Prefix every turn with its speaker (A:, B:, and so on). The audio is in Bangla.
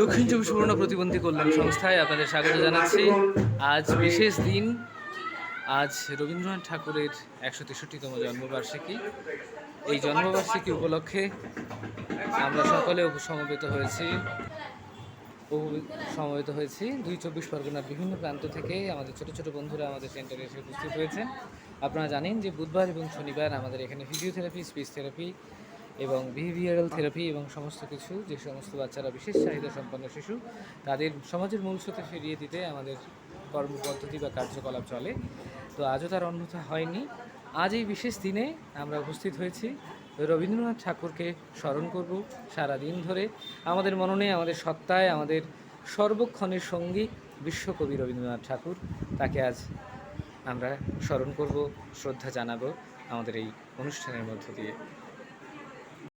A: দক্ষিণ চব্বিশ পরগনা প্রতিবন্ধী কল্যাণ সংস্থায় আপনাদের স্বাগত জানাচ্ছি। আজ বিশেষ দিন আজ রবীন্দ্রনাথ ঠাকুরের একশো তেষট্টিতম জন্মবার্ষিকী। এই জন্মবার্ষিকী উপলক্ষে আমরা সকলে সমবেত হয়েছি। সমবেত হয়েছি। দুই চব্বিশ পরগনার বিভিন্ন প্রান্ত থেকে আমাদের ছোট ছোট বন্ধুরা আমাদের সেন্টারে এসে উপস্থিত হয়েছেন। আপনারা জানেন যে বুধবার এবং শনিবার আমাদের এখানে ফিজিওথেরাপি স্পিচ থেরাপি এবং বিহেভিয়ারাল থেরাপি এবং সমস্ত কিছু, যে সমস্ত বাচ্চারা বিশেষ চাহিদা সম্পন্ন শিশু, তাদের সমাজের মূল স্রোতে ফিরিয়ে দিতে আমাদের কর্মপদ্ধতি বা কার্যকলাপ চলে। তো আজও তার অন্যথা হয়নি। আজ এই বিশেষ দিনে আমরা উপস্থিত হয়েছি। রবীন্দ্রনাথ ঠাকুরকে স্মরণ করব সারা দিন ধরে। আমাদের মননে, আমাদের সত্তায়, আমাদের সর্বক্ষণের সঙ্গী বিশ্বকবি রবীন্দ্রনাথ ঠাকুর। তাকে আজ আমরা স্মরণ করব, শ্রদ্ধা জানাব আমাদের এই অনুষ্ঠানের মধ্য দিয়ে।